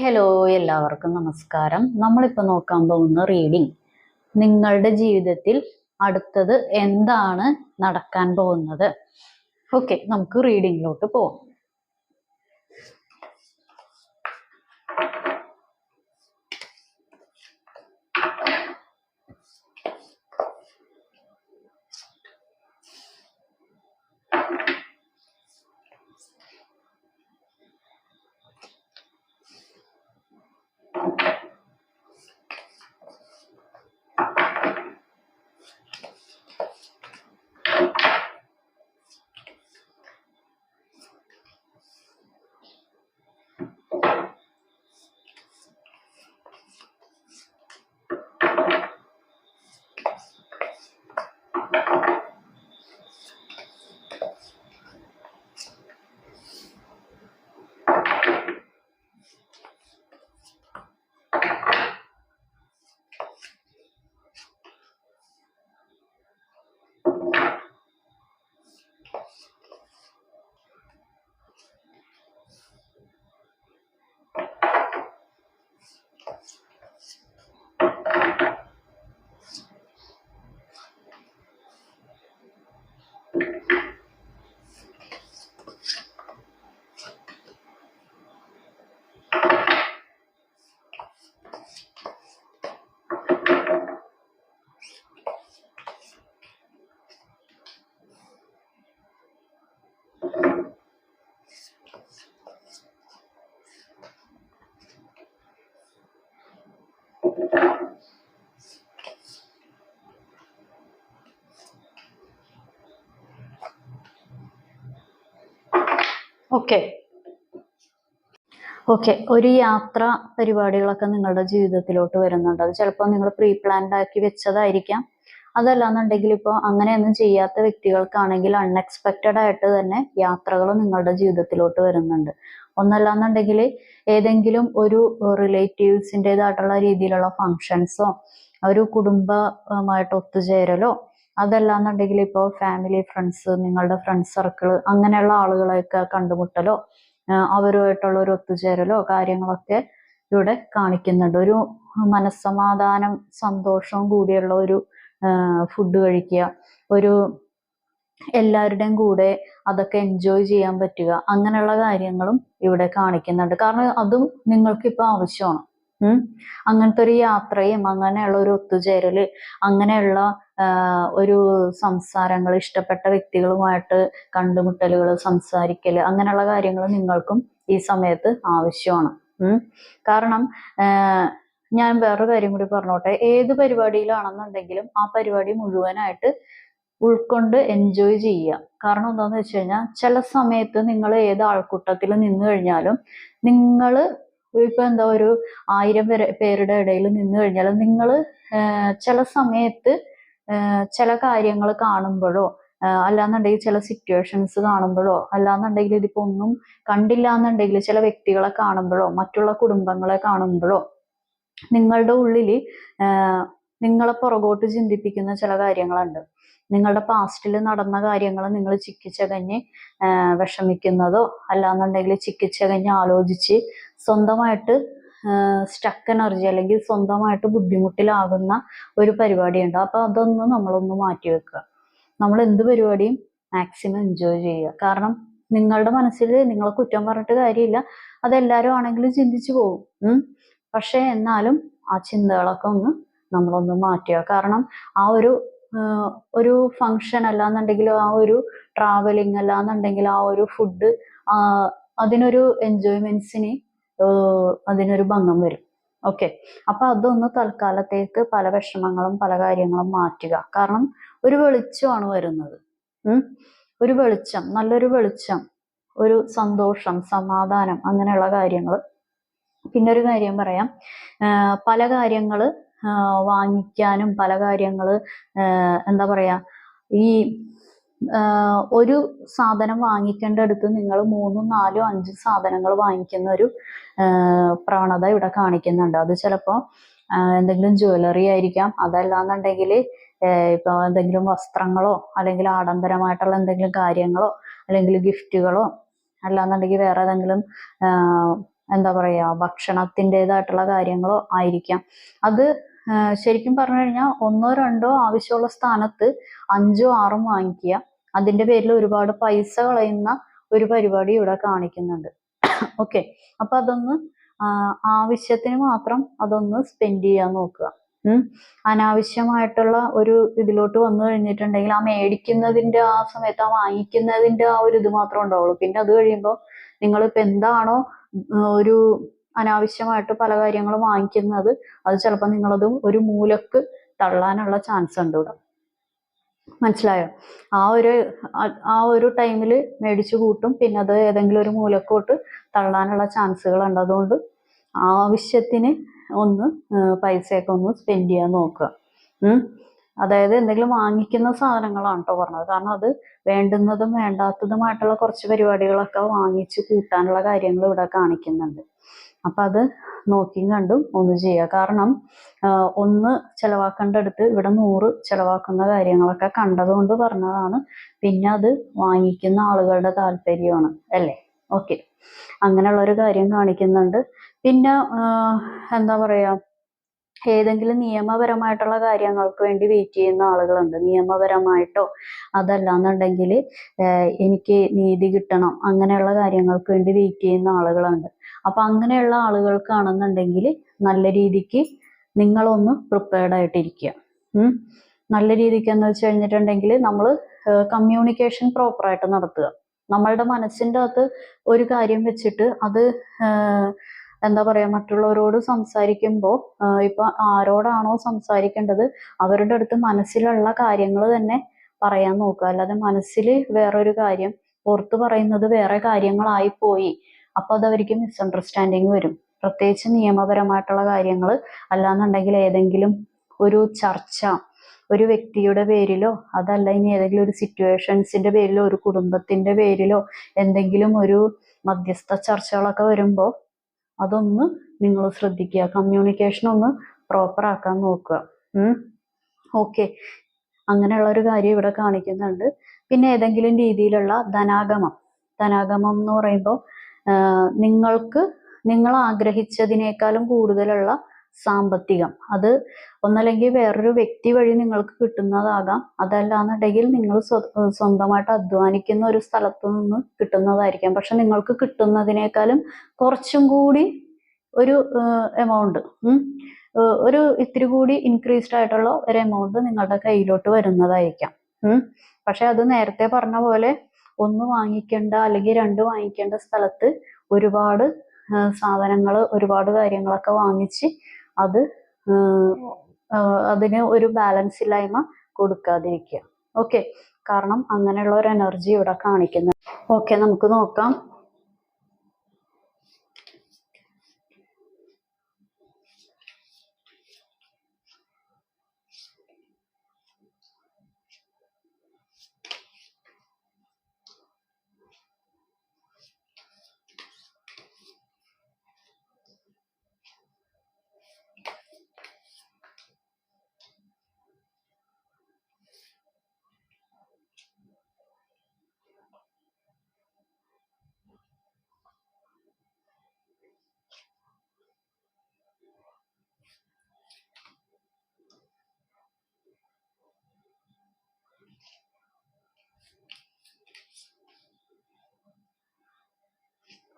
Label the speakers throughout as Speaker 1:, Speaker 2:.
Speaker 1: Hello എല്ലാവർക്കും നമസ്കാരം. നമ്മളിപ്പോൾ നോക്കാൻ പോകുന്ന റീഡിംഗ് നിങ്ങളുടെ ജീവിതത്തിൽ അടുത്തത് എന്താണ് നടക്കാൻ പോകുന്നത്? ഓക്കെ നമുക്ക് റീഡിങ്ങിലോട്ട് പോവാം. ഓക്കെ. ഓക്കെ ഒരു യാത്ര പരിപാടികളൊക്കെ നിങ്ങളുടെ ജീവിതത്തിലോട്ട് വരുന്നുണ്ട്. അത് ചിലപ്പോൾ നിങ്ങൾ പ്രീ പ്ലാൻഡ് ആക്കി വെച്ചതായിരിക്കാം. അതല്ലാന്നുണ്ടെങ്കിൽ ഇപ്പോൾ അങ്ങനെയൊന്നും ചെയ്യാത്ത വ്യക്തികൾക്കാണെങ്കിൽ അൺഎക്സ്പെക്റ്റഡ് ആയിട്ട് തന്നെ യാത്രകൾ നിങ്ങളുടെ ജീവിതത്തിലോട്ട് വരുന്നുണ്ട്. ഒന്നല്ലാന്നുണ്ടെങ്കിൽ ഏതെങ്കിലും ഒരു റിലേറ്റീവ്സിന്റെതായിട്ടുള്ള രീതിയിലുള്ള ഫങ്ഷൻസോ ഒരു കുടുംബമായിട്ട് ഒത്തുചേരലോ അതല്ലാന്നുണ്ടെങ്കിൽ ഇപ്പോൾ ഫാമിലി ഫ്രണ്ട്സ് നിങ്ങളുടെ ഫ്രണ്ട് സർക്കിൾ അങ്ങനെയുള്ള ആളുകളെയൊക്കെ കണ്ടുമുട്ടലോ അവരുമായിട്ടുള്ള ഒരു ഒത്തുചേരലോ കാര്യങ്ങളൊക്കെ ഇവിടെ കാണിക്കുന്നുണ്ട്. ഒരു മനസ്സമാധാനം സന്തോഷവും കൂടിയുള്ള ഒരു ഫുഡ് കഴിക്കുക ഒരു എല്ലാവരുടെയും കൂടെ അതൊക്കെ എൻജോയ് ചെയ്യാൻ പറ്റുക അങ്ങനെയുള്ള കാര്യങ്ങളും ഇവിടെ കാണിക്കുന്നുണ്ട്. കാരണം അതും നിങ്ങൾക്ക് ഇപ്പൊ ആവശ്യമാണ് അങ്ങനത്തെ ഒരു യാത്രയും അങ്ങനെയുള്ള ഒരു ഒത്തുചേരൽ അങ്ങനെയുള്ള ഒരു സംസാരങ്ങൾ ഇഷ്ടപ്പെട്ട വ്യക്തികളുമായിട്ട് കണ്ടുമുട്ടലുകൾ സംസാരിക്കൽ അങ്ങനെയുള്ള കാര്യങ്ങൾ നിങ്ങൾക്കും ഈ സമയത്ത് ആവശ്യമാണ്. കാരണം ഞാൻ വേറൊരു കാര്യം കൂടി പറഞ്ഞോട്ടെ. ഏത് പരിപാടിയിലാണെന്നുണ്ടെങ്കിലും ആ പരിപാടി മുഴുവനായിട്ട് ഉൾക്കൊണ്ട് എൻജോയ് ചെയ്യുക. കാരണം എന്താന്ന് വെച്ച് കഴിഞ്ഞാൽ ചില സമയത്ത് നിങ്ങൾ ഏത് ആൾക്കൂട്ടത്തിൽ നിന്ന് കഴിഞ്ഞാലും നിങ്ങൾ ഇപ്പൊ എന്താ ഒരു ആയിരം പേര് പേരുടെ ഇടയിൽ നിന്ന് കഴിഞ്ഞാലും നിങ്ങൾ ചില സമയത്ത് ചില കാര്യങ്ങൾ കാണുമ്പോഴോ അല്ലാന്നുണ്ടെങ്കിൽ ചില സിറ്റുവേഷൻസ് കാണുമ്പോഴോ അല്ലാന്നുണ്ടെങ്കിൽ ഇതിപ്പോ ഒന്നും കണ്ടില്ല എന്നുണ്ടെങ്കിൽ ചില വ്യക്തികളെ കാണുമ്പോഴോ മറ്റുള്ള കുടുംബങ്ങളെ കാണുമ്പോഴോ നിങ്ങളുടെ ഉള്ളിൽ നിങ്ങളെ പുറകോട്ട് ചിന്തിപ്പിക്കുന്ന ചില കാര്യങ്ങളുണ്ട്. നിങ്ങളുടെ പാസ്റ്റിൽ നടന്ന കാര്യങ്ങൾ നിങ്ങൾ ചിക്കിച്ചകഞ്ഞ് വിഷമിക്കുന്നതോ അല്ലാന്നുണ്ടെങ്കിൽ ചിക്കിച്ചകഞ്ഞ് ആലോചിച്ച് സ്വന്തമായിട്ട് സ്റ്റക്ക് എനർജി അല്ലെങ്കിൽ സ്വന്തമായിട്ട് ബുദ്ധിമുട്ടിലാകുന്ന ഒരു പരിപാടിയുണ്ട്. അപ്പൊ അതൊന്ന് നമ്മളൊന്ന് മാറ്റി വെക്കുക. നമ്മൾ എന്ത് പരിപാടിയും മാക്സിമം എൻജോയ് ചെയ്യുക. കാരണം നിങ്ങളുടെ മനസ്സിൽ നിങ്ങളെ കുറ്റം പറഞ്ഞിട്ട് കാര്യമില്ല. അതെല്ലാവരും ആണെങ്കിലും ചിന്തിച്ചു പോകും. പക്ഷെ എന്നാലും ആ ചിന്തകളൊക്കെ ഒന്ന് നമ്മളൊന്ന് മാറ്റുക കാരണം ആ ഒരു ഒരു ഫങ്ഷൻ അല്ലാന്നുണ്ടെങ്കിലും ആ ഒരു ട്രാവലിംഗ് അല്ലാന്നുണ്ടെങ്കിൽ ആ ഒരു ഫുഡ് അതിനൊരു എൻജോയ്മെന്റ്സിന് അതിനൊരു ഭംഗം വരും. ഓക്കെ. അപ്പൊ അതൊന്ന് തൽക്കാലത്തേക്ക് പല വിഷമങ്ങളും പല കാര്യങ്ങളും മാറ്റുക. കാരണം ഒരു വെളിച്ചമാണ് വരുന്നത്. ഉം? ഒരു വെളിച്ചം നല്ലൊരു വെളിച്ചം ഒരു സന്തോഷം സമാധാനം അങ്ങനെയുള്ള കാര്യങ്ങൾ. പിന്നെ ഒരു കാര്യം പറയാം. പല കാര്യങ്ങൾ വാങ്ങിക്കാനും പല കാര്യങ്ങൾ എന്താ പറയാ ഈ ഒരു സാധനം വാങ്ങിക്കേണ്ട അടുത്ത് നിങ്ങൾ മൂന്നും നാലും അഞ്ചും സാധനങ്ങൾ വാങ്ങിക്കുന്ന ഒരു പ്രവണത ഇവിടെ കാണിക്കുന്നുണ്ട്. അത് ചിലപ്പോൾ എന്തെങ്കിലും ജ്വല്ലറി ആയിരിക്കാം. അതല്ലാന്നുണ്ടെങ്കിൽ ഇപ്പൊ എന്തെങ്കിലും വസ്ത്രങ്ങളോ അല്ലെങ്കിൽ ആഡംബരമായിട്ടുള്ള എന്തെങ്കിലും കാര്യങ്ങളോ അല്ലെങ്കിൽ ഗിഫ്റ്റുകളോ അല്ലാന്നുണ്ടെങ്കിൽ വേറെ ഏതെങ്കിലും എന്താ പറയുക ഭക്ഷണത്തിന്റെതായിട്ടുള്ള കാര്യങ്ങളോ ആയിരിക്കാം. അത് ശരിക്കും പറഞ്ഞു കഴിഞ്ഞാൽ ഒന്നോ രണ്ടോ ആവശ്യമുള്ള സ്ഥാനത്ത് അഞ്ചോ ആറും വാങ്ങിക്കുക. അതിന്റെ പേരിൽ ഒരുപാട് പൈസ കളയുന്ന ഒരു പരിപാടി ഇവിടെ കാണിക്കുന്നുണ്ട്. ഓക്കെ അപ്പൊ അതൊന്ന് ആവശ്യത്തിന് മാത്രം അതൊന്ന് സ്പെൻഡ് ചെയ്യാൻ നോക്കുക. അനാവശ്യമായിട്ടുള്ള ഒരു ഇതിലോട്ട് വന്നു കഴിഞ്ഞിട്ടുണ്ടെങ്കിൽ ആ മേടിക്കുന്നതിന്റെ ആ സമയത്ത് ആ വാങ്ങിക്കുന്നതിന്റെ ആ ഒരു ഇത് മാത്രമേ ഉണ്ടാവുള്ളൂ. പിന്നെ അത് കഴിയുമ്പോൾ നിങ്ങളിപ്പോ എന്താണോ ഒരു അനാവശ്യമായിട്ട് പല കാര്യങ്ങളും വാങ്ങിക്കുന്നത് അത് ചിലപ്പോൾ നിങ്ങളത് ഒരു മൂലക്ക് തള്ളാനുള്ള ചാൻസ് ഉണ്ട് ഇവിടെ. മനസ്സിലായോ? ആ ഒരു ആ- ഒരു ടൈമിൽ മേടിച്ചു കൂട്ടും പിന്നെ അത് ഏതെങ്കിലും ഒരു മൂലക്കോട്ട് തള്ളാനുള്ള ചാൻസുകൾ ഉണ്ട്. അതുകൊണ്ട് ആവശ്യത്തിന് ഒന്ന് പൈസയൊക്കെ ഒന്ന് സ്പെൻഡ് ചെയ്യാൻ നോക്കുക. അതായത് എന്തെങ്കിലും വാങ്ങിക്കുന്ന സാധനങ്ങളാണ് കേട്ടോ പറഞ്ഞത്. കാരണം അത് വേണ്ടുന്നതും വേണ്ടാത്തതുമായിട്ടുള്ള കുറച്ച് പരിപാടികളൊക്കെ വാങ്ങിച്ച് കൂട്ടാനുള്ള കാര്യങ്ങൾ ഇവിടെ കാണിക്കുന്നുണ്ട്. അപ്പൊ അത് നോക്കിയും കണ്ടും ഒന്ന് ചെയ്യുക. കാരണം ഒന്ന് ചെലവാക്കേണ്ടടുത്ത് ഇവിടെ നൂറ് ചെലവാക്കുന്ന കാര്യങ്ങളൊക്കെ കണ്ടതുകൊണ്ട് പറഞ്ഞതാണ്. പിന്നെ അത് വാങ്ങിക്കുന്ന ആളുകളുടെ താല്പര്യമാണ്. അല്ലേ? ഓക്കെ. അങ്ങനെയുള്ള ഒരു കാര്യം കാണിക്കുന്നുണ്ട്. പിന്നെ എന്താ പറയാ ഏതെങ്കിലും നിയമപരമായിട്ടുള്ള കാര്യങ്ങൾക്ക് വേണ്ടി വെയിറ്റ് ചെയ്യുന്ന ആളുകളുണ്ട്. നിയമപരമായിട്ടോ അതല്ലാന്നുണ്ടെങ്കിൽ എനിക്ക് നീതി കിട്ടണം അങ്ങനെയുള്ള കാര്യങ്ങൾക്ക് വേണ്ടി വെയിറ്റ് ചെയ്യുന്ന ആളുകളുണ്ട്. അപ്പൊ അങ്ങനെയുള്ള ആളുകൾക്കാണെന്നുണ്ടെങ്കിൽ നല്ല രീതിക്ക് നിങ്ങളൊന്ന് പ്രിപ്പയർഡ് ആയിട്ടിരിക്കുക. നല്ല രീതിക്ക് എന്ന് വെച്ച് കഴിഞ്ഞിട്ടുണ്ടെങ്കിൽ നമ്മൾ കമ്മ്യൂണിക്കേഷൻ പ്രോപ്പറായിട്ട് നടത്തുക. നമ്മളുടെ മനസ്സിന്റെ അകത്ത് ഒരു കാര്യം വെച്ചിട്ട് അത് എന്താ പറയാ മറ്റുള്ളവരോട് സംസാരിക്കുമ്പോൾ ഇപ്പൊ ആരോടാണോ സംസാരിക്കേണ്ടത് അവരുടെ അടുത്ത് മനസ്സിലുള്ള കാര്യങ്ങൾ തന്നെ പറയാൻ നോക്കുക. അല്ലാതെ മനസ്സിൽ വേറൊരു കാര്യം പുറത്ത് പറയുന്നത് വേറെ കാര്യങ്ങളായി പോയി. അപ്പൊ അത് അവർക്ക് മിസ്അണ്ടർസ്റ്റാൻഡിങ് വരും. പ്രത്യേകിച്ച് നിയമപരമായിട്ടുള്ള കാര്യങ്ങൾ അല്ലാന്നുണ്ടെങ്കിൽ ഏതെങ്കിലും ഒരു ചർച്ച ഒരു വ്യക്തിയുടെ പേരിലോ അതല്ല ഇനി ഏതെങ്കിലും ഒരു സിറ്റുവേഷൻസിന്റെ പേരിലോ ഒരു കുടുംബത്തിന്റെ പേരിലോ എന്തെങ്കിലും ഒരു മധ്യസ്ഥ ചർച്ചകളൊക്കെ വരുമ്പോൾ അതൊന്ന് നിങ്ങൾ ശ്രദ്ധിക്കുക. കമ്മ്യൂണിക്കേഷൻ ഒന്ന് പ്രോപ്പർ ആക്കാൻ നോക്കുക. ഓക്കെ അങ്ങനെയുള്ള ഒരു കാര്യം ഇവിടെ കാണിക്കുന്നുണ്ട്. പിന്നെ ഏതെങ്കിലും രീതിയിലുള്ള ധനാഗമം. ധനാഗമം എന്ന് പറയുമ്പോൾ നിങ്ങൾക്ക് നിങ്ങൾ ആഗ്രഹിച്ചതിനേക്കാളും കൂടുതലുള്ള സാമ്പത്തികം. അത് ഒന്നല്ലെങ്കിൽ വേറൊരു വ്യക്തി വഴി നിങ്ങൾക്ക് കിട്ടുന്നതാകാം. അതല്ലാന്നുണ്ടെങ്കിൽ നിങ്ങൾ സ്വന്തമായിട്ട് അധ്വാനിക്കുന്ന ഒരു സ്ഥലത്തു നിന്ന് കിട്ടുന്നതായിരിക്കാം. പക്ഷെ നിങ്ങൾക്ക് കിട്ടുന്നതിനേക്കാളും കുറച്ചും കൂടി ഒരു എമൗണ്ട് ഒരു ഇത്തിരി കൂടി ഇൻക്രീസ്ഡ് ആയിട്ടുള്ള ഒരു എമൗണ്ട് നിങ്ങളുടെ കയ്യിലോട്ട് വരുന്നതായിരിക്കാം. പക്ഷെ അത് നേരത്തെ പറഞ്ഞ പോലെ ഒന്ന് വാങ്ങിക്കേണ്ട അല്ലെങ്കിൽ രണ്ട് വാങ്ങിക്കേണ്ട സ്ഥലത്ത് ഒരുപാട് സാധനങ്ങൾ ഒരുപാട് കാര്യങ്ങളൊക്കെ വാങ്ങിച്ച് അത് അതിന് ഒരു ബാലൻസ് ഇല്ലായ്മ കൊടുക്കാതിരിക്കുക. ഓക്കെ കാരണം അങ്ങനെയുള്ള ഒരു എനർജി ഇവിടെ കാണിക്കുന്നത് ഓക്കെ നമുക്ക് നോക്കാം.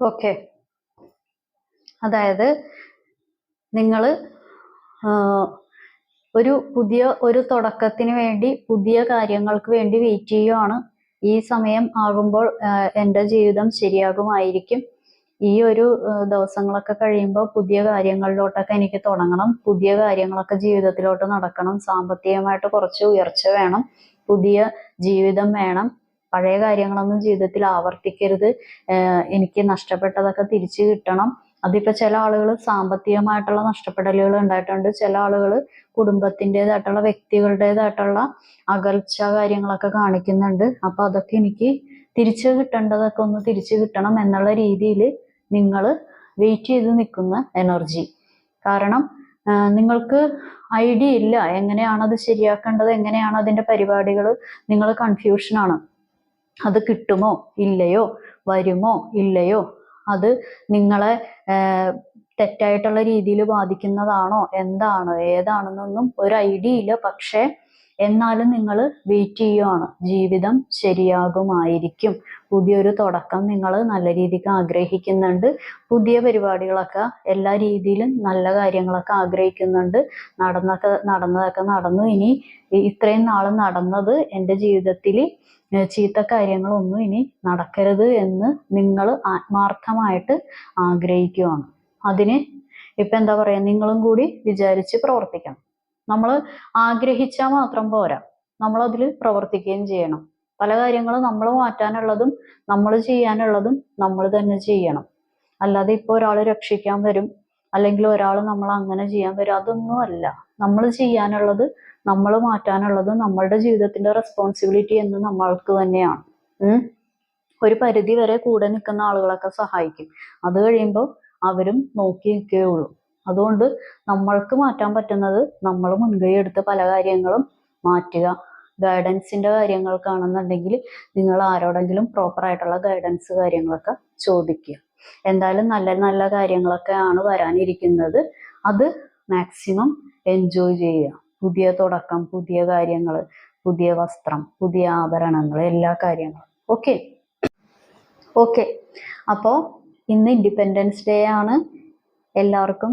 Speaker 1: ഓക്കെ. അതായത് നിങ്ങൾ ഒരു പുതിയ ഒരു തുടക്കത്തിന് വേണ്ടി പുതിയ കാര്യങ്ങൾക്ക് വേണ്ടി വെയിറ്റ് ചെയ്യുകയാണ് ഈ സമയം ആകുമ്പോൾ എന്റെ ജീവിതം ശരിയാകുമായിരിക്കും. ഈ ഒരു ദിവസങ്ങളൊക്കെ കഴിയുമ്പോൾ പുതിയ കാര്യങ്ങളിലോട്ടൊക്കെ എനിക്ക് തുടങ്ങണം. പുതിയ കാര്യങ്ങളൊക്കെ ജീവിതത്തിലോട്ട് നടക്കണം. സാമ്പത്തികമായിട്ട് കുറച്ച് ഉയർച്ച വേണം. പുതിയ ജീവിതം വേണം. പഴയ കാര്യങ്ങളൊന്നും ജീവിതത്തിൽ ആവർത്തിക്കരുത്. എനിക്ക് നഷ്ടപ്പെട്ടതൊക്കെ തിരിച്ചു കിട്ടണം. അതിപ്പോ ചില ആളുകൾ സാമ്പത്തികമായിട്ടുള്ള നഷ്ടപ്പെടലുകൾ ഉണ്ടായിട്ടുണ്ട്. ചില ആളുകൾ കുടുംബത്തിന്റെതായിട്ടുള്ള വ്യക്തികളുടേതായിട്ടുള്ള അകൽച്ച കാര്യങ്ങളൊക്കെ കാണിക്കുന്നുണ്ട്. അപ്പൊ അതൊക്കെ എനിക്ക് തിരിച്ചു കിട്ടേണ്ടതൊക്കെ ഒന്ന് തിരിച്ചു കിട്ടണം എന്നുള്ള രീതിയിൽ നിങ്ങൾ വെയിറ്റ് ചെയ്ത് നിൽക്കുന്ന എനർജി കാരണം നിങ്ങൾക്ക് ഐഡിയ ഇല്ല എങ്ങനെയാണ് അത് ശരിയാക്കേണ്ടത് എങ്ങനെയാണ് അതിന്റെ പരിപാടികൾ നിങ്ങൾ കൺഫ്യൂഷനാണ് അത് കിട്ടുമോ? ഇല്ലയോ? വരുമോ? ഇല്ലയോ? അത് നിങ്ങളെ തെറ്റായിട്ടുള്ള രീതിയിൽ ബാധിക്കുന്നതാണോ? എന്താണ്? ഏതാണെന്നൊന്നും ഒരു ഐഡിയ ഇല്ല പക്ഷേ എന്നാലും നിങ്ങൾ വെയിറ്റ് ചെയ്യുവാണ്. ജീവിതം ശരിയാകുമായിരിക്കും. പുതിയൊരു തുടക്കം നിങ്ങൾ നല്ല രീതിക്ക് ആഗ്രഹിക്കുന്നുണ്ട്. പുതിയ പരിപാടികളൊക്കെ എല്ലാ രീതിയിലും നല്ല കാര്യങ്ങളൊക്കെ ആഗ്രഹിക്കുന്നുണ്ട്. നടന്നൊക്കെ നടന്നതൊക്കെ നടന്നു. ഇനി ഇത്രയും നാൾ നടന്നത് എന്റെ ജീവിതത്തിൽ ചീത്ത കാര്യങ്ങളൊന്നും ഇനി നടക്കരുത് എന്ന് നിങ്ങൾ ആത്മാർത്ഥമായിട്ട് ആഗ്രഹിക്കുവാണ്. അതിന് ഇപ്പൊ എന്താ പറയാ? നിങ്ങളും കൂടി വിചാരിച്ച് പ്രവർത്തിക്കണം. നമ്മൾ ആഗ്രഹിച്ചാൽ മാത്രം പോരാ. നമ്മൾ അതിൽ പ്രവർത്തിക്കുകയും ചെയ്യണം. പല കാര്യങ്ങളും നമ്മൾ മാറ്റാനുള്ളതും നമ്മൾ ചെയ്യാനുള്ളതും നമ്മൾ തന്നെ ചെയ്യണം. അല്ലാതെ ഇപ്പോൾ ഒരാൾ രക്ഷിക്കാൻ വരും അല്ലെങ്കിൽ ഒരാൾ നമ്മൾ അങ്ങനെ ചെയ്യാൻ വരും അതൊന്നും അല്ല. നമ്മൾ ചെയ്യാനുള്ളത് നമ്മൾ മാറ്റാനുള്ളത് നമ്മളുടെ ജീവിതത്തിന്റെ റെസ്പോൺസിബിലിറ്റി എന്ന് നമ്മൾക്ക് തന്നെയാണ്. ഒരു പരിധി വരെ കൂടെ നിൽക്കുന്ന ആളുകളൊക്കെ സഹായിക്കും. അത് കഴിയുമ്പോൾ അവരും നോക്കി നിൽക്കേ ഉള്ളൂ. അതുകൊണ്ട് നമ്മൾക്ക് മാറ്റാൻ പറ്റുന്നത് നമ്മൾ മുൻകൈ എടുത്ത് പല കാര്യങ്ങളും മാറ്റുക. ഗൈഡൻസിന്റെ കാര്യങ്ങൾക്കാണെന്നുണ്ടെങ്കിൽ നിങ്ങൾ ആരോടെങ്കിലും പ്രോപ്പർ ആയിട്ടുള്ള ഗൈഡൻസ് കാര്യങ്ങളൊക്കെ ചോദിക്കുക. എന്തായാലും നല്ല നല്ല കാര്യങ്ങളൊക്കെ ആണ് വരാനിരിക്കുന്നത്. അത് മാക്സിമം എൻജോയ് ചെയ്യുക. പുതിയ തുടക്കം പുതിയ കാര്യങ്ങൾ പുതിയ വസ്ത്രം പുതിയ ആഭരണങ്ങൾ എല്ലാ കാര്യങ്ങളും. ഓക്കെ ഓക്കെ അപ്പോൾ ഇന്ന് ഇൻഡിപെൻഡൻസ് ഡേ ആണ്. എല്ലാവർക്കും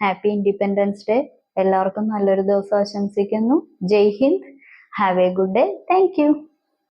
Speaker 1: ഹാപ്പി ഇൻഡിപെൻഡൻസ് ഡേ എല്ലാവർക്കും നല്ലൊരു ദിവസം ആശംസിക്കുന്നു. ജയ് Hind. Have a good day thank